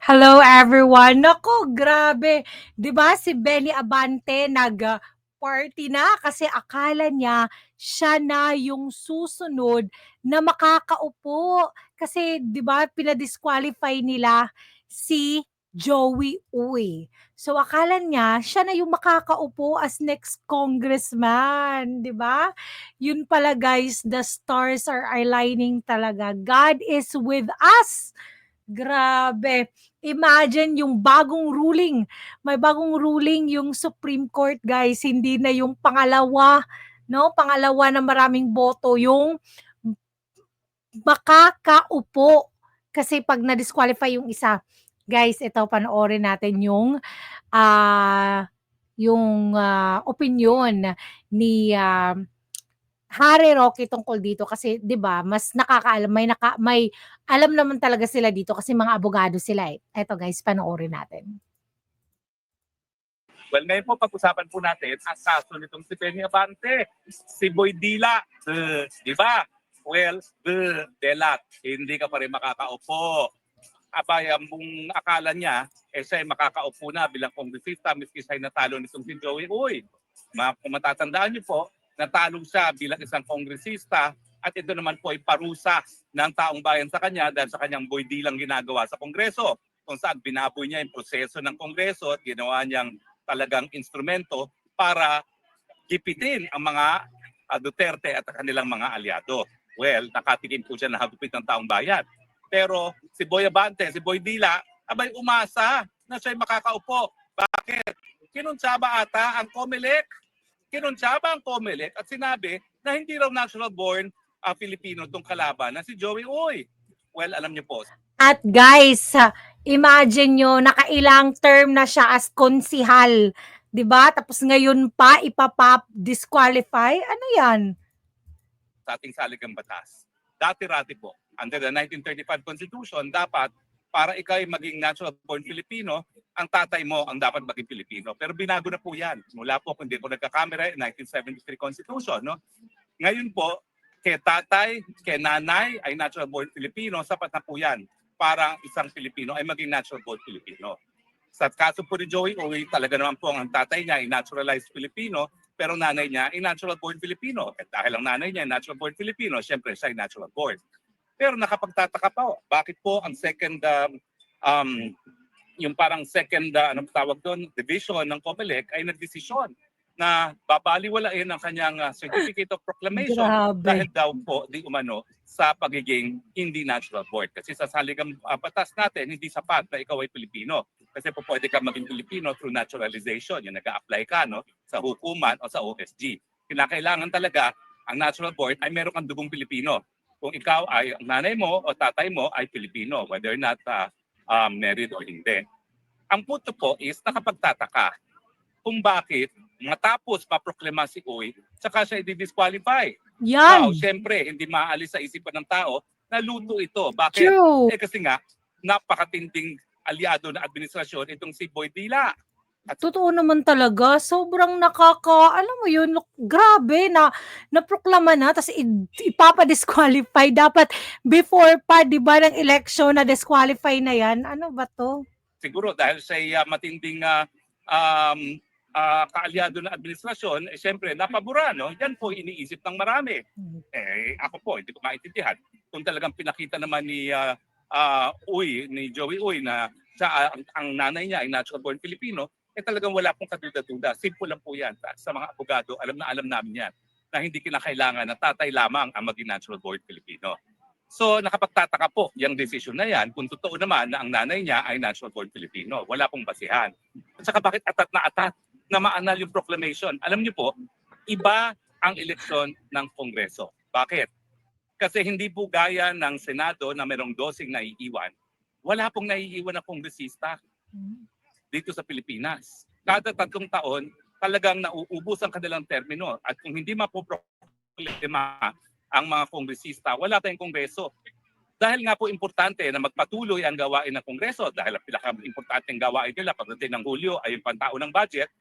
Hello everyone. Naku, grabe. 'Di ba si Benny Abante nag party na kasi akala niya siya na yung susunod na makakaupo. Kasi 'di ba pina-disqualify nila si Joey Uy. So akala niya siya na yung makakaupo as next congressman, 'di ba? Yun pala guys, the stars are aligning talaga. God is with us. Grabe. Imagine yung bagong ruling, may bagong ruling yung Supreme Court guys, hindi na yung pangalawa, 'no, pangalawa na maraming boto yung makakaupo. Kasi 'pag na-disqualify yung isa, guys ito panoorin natin yung, ah, yung, ah, opinyon ni, ah, Harry Roque tungkol dito kasi 'di ba mas nakakaalam may naka may alam naman talaga sila dito kasi mga abogado sila, eh. Eto guys, panoorin natin. Well, ngayon po pag-usapan po natin ang kaso nitong si Benny Abante, si Boy Dila, uh, di ba? Well, the delat, hindi ka pa rin makakaupo. Abay, ang mong akala niya, eh siya ay makakaupo na bilang kongresista, miski siya ay natalo nitong si Joey Uy. Kung matatandaan niyo po, natalo siya bilang isang kongresista at ito naman po ay parusa ng taong bayan sa kanya dahil sa kanyang Boy Dilang ginagawa sa Kongreso kung saan binaboy niya yung proseso ng Kongreso at ginawa niyang talagang instrumento para gipitin ang mga uh, Duterte at ang kanilang mga aliado. Well, nakatikim po siya na hagupit ng taong bayan. Pero si Boy Abante, si Boy Dila, abay umasa na siya'y makakaupo. Bakit? Kinuntsaba ata ang COMELEC. Kinuntsaba ang COMELEC at sinabi na hindi raw natural born uh, Filipino itong kalaban na si Joey Uy. Well, alam niyo po, At guys, imagine nyo, nakailang term na siya as konsihal. 'di ba? Tapos ngayon pa ipapap disqualify. Ano 'yan? sa ating saligang batas. Dati-rati po, under the 1935 Constitution, dapat para ikaw ay maging natural born Filipino, ang tatay mo ang dapat maging Pilipino. Pero binago na po yan. Mula po, kung hindi po nagkakamera, 1973 Constitution. No? Ngayon po, kay tatay, kay nanay ay natural born Filipino, sapat na po yan para isang Pilipino ay maging natural born Filipino. Sa kaso po ni Joey Owie, talaga naman po ang tatay niya ay naturalized Filipino, pero nanay niya ay natural born Filipino. At dahil ang nanay niya ay natural born Filipino, syempre siya ay natural born. Pero nakapagtataka pa, bakit po ang second, um, um, yung parang second, uh, anong tawag doon, division ng COMELEC ay nagdesisyon na babaliwalain ang kanyang uh, certificate of proclamation Grabe. dahil daw po di umano sa pagiging hindi natural born. Kasi sa saligang uh, batas natin, hindi sapat na ikaw ay Pilipino. Kasi po pwede ka maging Pilipino through naturalization. Yung nag-a-apply ka no, sa hukuman o sa OSG. Kinakailangan talaga ang natural born ay meron kang dugong Pilipino. Kung ikaw ay nanay mo o tatay mo ay Pilipino, whether not uh, um, married or hindi. Ang punto po is nakapagtataka kung bakit matapos maproklama si Uy, saka siya i-disqualify. Wow, Yan. syempre, hindi maalis sa isipan ng tao na luto ito. Bakit? True. Eh kasi nga, napakatinding aliado na administrasyon itong si Boy Dila. Totoo naman talaga. Sobrang nakaka alam mo yun, grabe na naproklama na ta's id ipapa-disqualify dapat before pa 'di ba ng election na disqualify na 'yan. Ano ba 'to? Siguro dahil sa uh, matinding uh, um, uh, kaalyado ng administrasyon, eh, syempre, napabura, no? Yan po iniisip ng marami. Eh, ako po, hindi ko maintindihan. Kung talagang pinakita naman ni uh, uh, Uy, ni Joey Uy na siya, ang, ang nanay niya ay natural born Filipino, eh talagang wala pong kaduda-duda. Simple lang po yan. Sa mga abogado, alam na alam namin yan na hindi kinakailangan na tatay lamang ang maging natural born Filipino. So nakapagtataka po yung decision na yan kung totoo naman na ang nanay niya ay natural born Filipino. Wala pong basihan. At saka bakit atat na atat na maanal yung proclamation? Alam niyo po, iba ang eleksyon ng Kongreso. Bakit? Kasi hindi po gaya ng Senado na merong dosing naiiwan. Wala pong naiiwan na kongresista dito sa Pilipinas. Kada tatlong taon, talagang nauubos ang kanilang termino. At kung hindi mapoproklima ang mga kongresista, wala tayong kongreso. Dahil nga po importante na magpatuloy ang gawain ng kongreso, dahil ang pinaka-importanteng gawain nila pagdating ng Hulyo ay yung pantao ng budget,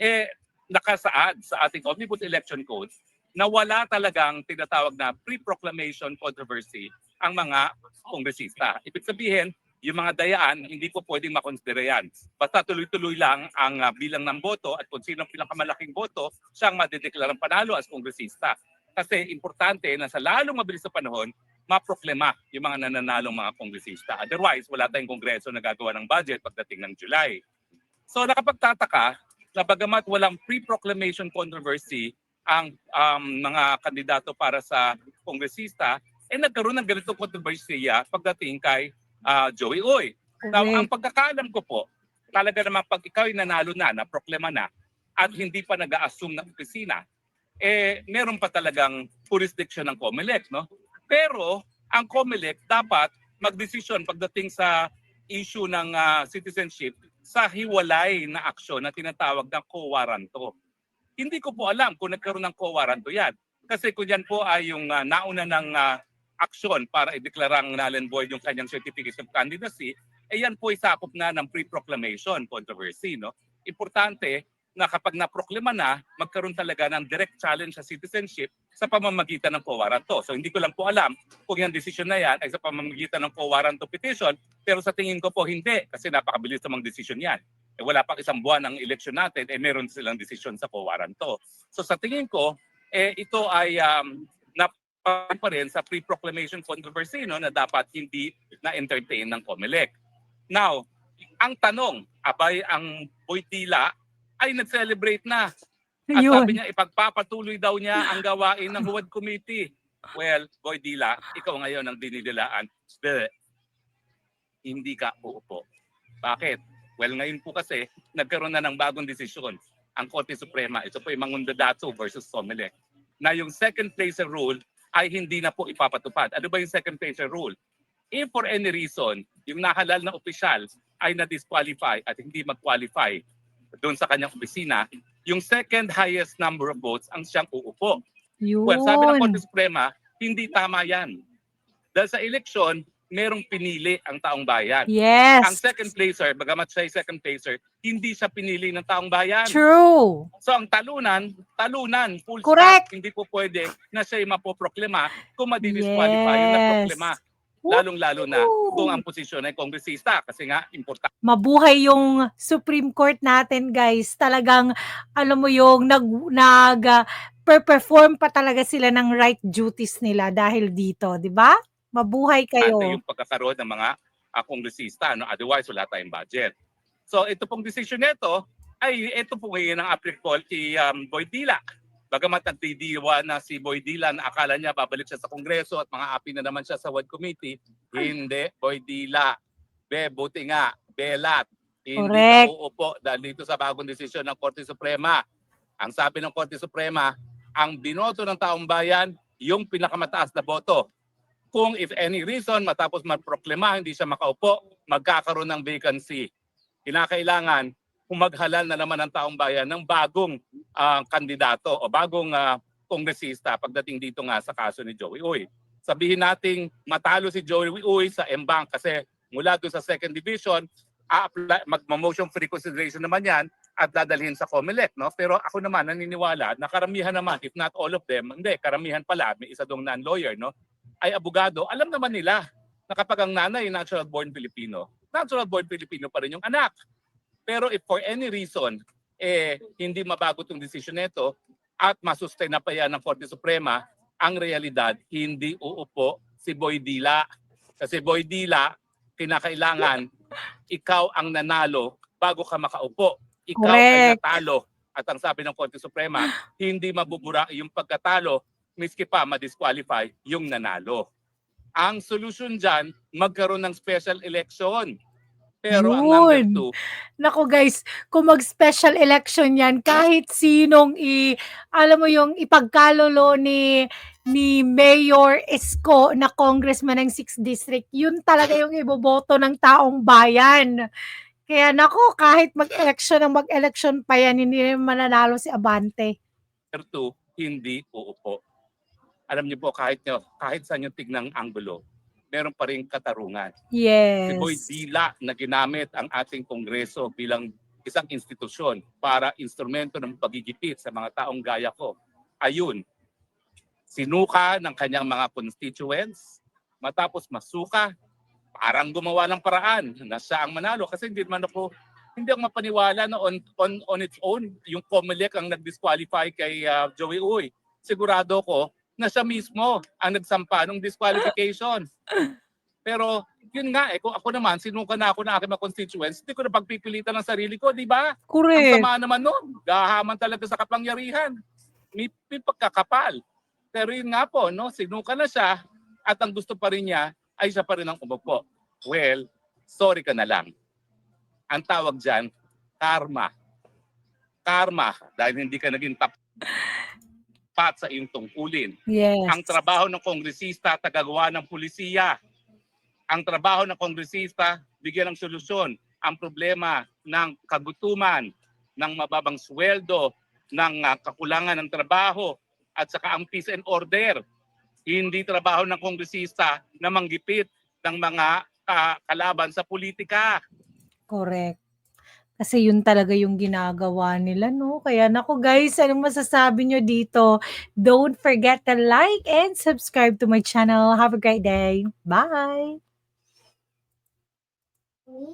eh nakasaad sa ating Omnibus Election Code na wala talagang tinatawag na pre-proclamation controversy ang mga kongresista. Ibig sabihin, yung mga dayaan, hindi po pwedeng makonsidera yan. Basta tuloy-tuloy lang ang ah, bilang ng boto at kung sino ang pinakamalaking boto, siyang madideklarang panalo as kongresista. Kasi importante na sa lalong mabilis na panahon, maproklema yung mga nananalong mga kongresista. Otherwise, wala tayong kongreso na gagawa ng budget pagdating ng July. So nakapagtataka na bagamat walang pre-proclamation controversy ang um, mga kandidato para sa kongresista, eh nagkaroon ng ganitong kontrobersiya pagdating kay ah, Joey Oy. Now, ang Correct. pagkakaalam ko po, talaga naman pag ikaw ay nanalo na, na proklema na, at hindi pa nag-a-assume ng opisina, eh meron pa talagang jurisdiction ng COMELEC, no? Pero ang COMELEC dapat magdesisyon pagdating sa issue ng ah, citizenship sa hiwalay na aksyon na tinatawag ng co-waranto. Hindi ko po alam kung nagkaroon ng co-waranto yan. Kasi kung yan po ay yung ah, nauna ng ah, aksyon para ideklarang null and void yung kanyang certificate of candidacy, eh yan po ay sakop na ng pre-proclamation controversy. No? Importante na kapag naproklima na, magkaroon talaga ng direct challenge sa citizenship sa pamamagitan ng co-waranto. So hindi ko lang po alam kung yung decision na yan ay sa pamamagitan ng co-waranto petition, pero sa tingin ko po hindi kasi napakabilis namang decision yan. Eh, wala pang isang buwan ng election natin, eh meron silang decision sa co-waranto. So sa tingin ko, eh ito ay um, napapalagay pa rin sa pre-proclamation controversy no, na dapat hindi na-entertain ng COMELEC. Now, ang tanong, abay ang Boytila ay nag-celebrate na. At Yun. sabi niya, ipagpapatuloy daw niya ang gawain ng Huwad Committee. Well, Boy Dila, ikaw ngayon ang dinidilaan. Bleh. Hindi ka uupo. Bakit? Well, ngayon po kasi, nagkaroon na ng bagong desisyon. Ang Korte Suprema, ito po yung Mangundadato versus Somelec, na yung second placer rule ay hindi na po ipapatupad. Ano ba yung second placer rule? If for any reason, yung nahalal na opisyal ay na-disqualify at hindi mag-qualify doon sa kanyang opisina, yung second highest number of votes ang siyang uupo. Yun. Well, sabi ng Korte Suprema, hindi tama yan. Dahil sa eleksyon, merong pinili ang taong bayan. Yes. Ang second placer, bagamat siya second placer, hindi siya pinili ng taong bayan. True. So ang talunan, talunan, full Correct. stop. Hindi po pwede na siya mapoproklema kung madidisqualify yung Yes. naproklema. Lalong-lalo na kung ang posisyon ay kongresista kasi nga importante mabuhay yung Supreme Court natin, guys. Talagang, alam mo yung, nag, nag, ah, per-perform pa talaga sila ng right duties nila dahil dito, di ba? Mabuhay kayo. yung pagkakaroon ng mga uh, kongresista. No? Otherwise, wala tayong budget. So ito pong decision nito ay ito po ngayon ang applicable kay um, Boy Dila. Bagamat nagdidiwa na si Boy Dila na akala niya babalik siya sa Kongreso at mga api na naman siya sa WAD Committee, hindi, Boy Dila. Be, buti nga, belat. Hindi Correct. uupo dahil dito sa bagong desisyon ng Korte Suprema. Ang sabi ng Korte Suprema, ang binoto ng taong bayan, yung pinakamataas na boto. Kung if any reason matapos magproklema hindi siya makaupo, magkakaroon ng vacancy. Kinakailangan humaghalal na naman ang taong bayan ng bagong ah, kandidato o bagong ah, kongresista pagdating dito nga sa kaso ni Joey Uy. Sabihin nating matalo si Joey Uy sa M-Bank kasi mula doon sa second division, a-apply- mag-motion for reconsideration naman yan at dadalhin sa COMELEC. No? Pero ako naman naniniwala na karamihan naman, if not all of them, hindi, karamihan pala, may isa dong non-lawyer, no? Ay abogado, alam naman nila na kapag ang nanay natural born Filipino, natural born Filipino pa rin yung anak. Pero if for any reason, eh, hindi mabago itong desisyon nito at masustain na pa yan ng Korte Suprema, ang realidad, hindi uupo si Boy Dila. Kasi Boy Dila, kinakailangan ikaw ang nanalo bago ka makaupo. Ikaw ay Correct. natalo. At ang sabi ng Korte Suprema, hindi mabubura yung pagkatalo miski pa ma-disqualify yung nanalo. Ang solusyon dyan, magkaroon ng special election. Pero ang number Yun. two, Nako guys, kung mag-special election yan, kahit sinong i, alam mo yung ipagkalulo ni ni Mayor Esco na congressman ng 6th District, yun talaga yung iboboto ng taong bayan. Kaya nako, kahit mag-election ng mag-election pa yan, hindi mananalo si Abante. number two, hindi uupo. Alam niyo po, kahit, nyo, kahit saan yung tignang anggulo, meron pa rin katarungan. Si Yes. Boy Dila na ginamit ang ating kongreso bilang isang institusyon para instrumento ng pagigipit sa mga taong gaya ko. Ayun, sinuka ng kanyang mga constituents, matapos masuka, parang gumawa ng paraan na siya ang manalo kasi hindi man ako hindi ako mapaniwala na on on on its own yung Comelec ang nag-disqualify kay ah, Joey Uy. Sigurado ko na siya mismo ang nagsampa ng disqualification. Pero yun nga eh, kung ako naman, sinuka na ako ng aking mga constituents, hindi ko na pagpipilitan ng sarili ko, di ba? Ang Correct. sama naman nun. Gahaman talaga sa kapangyarihan. May, may pagkakapal. Pero yun nga po, no, sinuka na siya at ang gusto pa rin niya ay siya pa rin ang umupo. Well, sorry ka na lang. Ang tawag dyan, karma. Karma. Dahil hindi ka naging tapat sa iyong tungkulin. Yes. Ang trabaho ng kongresista, tagagawa ng pulisiya. Ang trabaho ng kongresista, bigyan ng solusyon ang problema ng kagutuman, ng mababang sweldo, ng ah, kakulangan ng trabaho, at saka ang peace and order. Hindi trabaho ng kongresista na manggipit ng mga ah, kalaban sa politika. Correct. Kasi yun talaga yung ginagawa nila, no? Kaya naku guys, anong masasabi nyo dito? Don't forget to like and subscribe to my channel. Have a great day. Bye!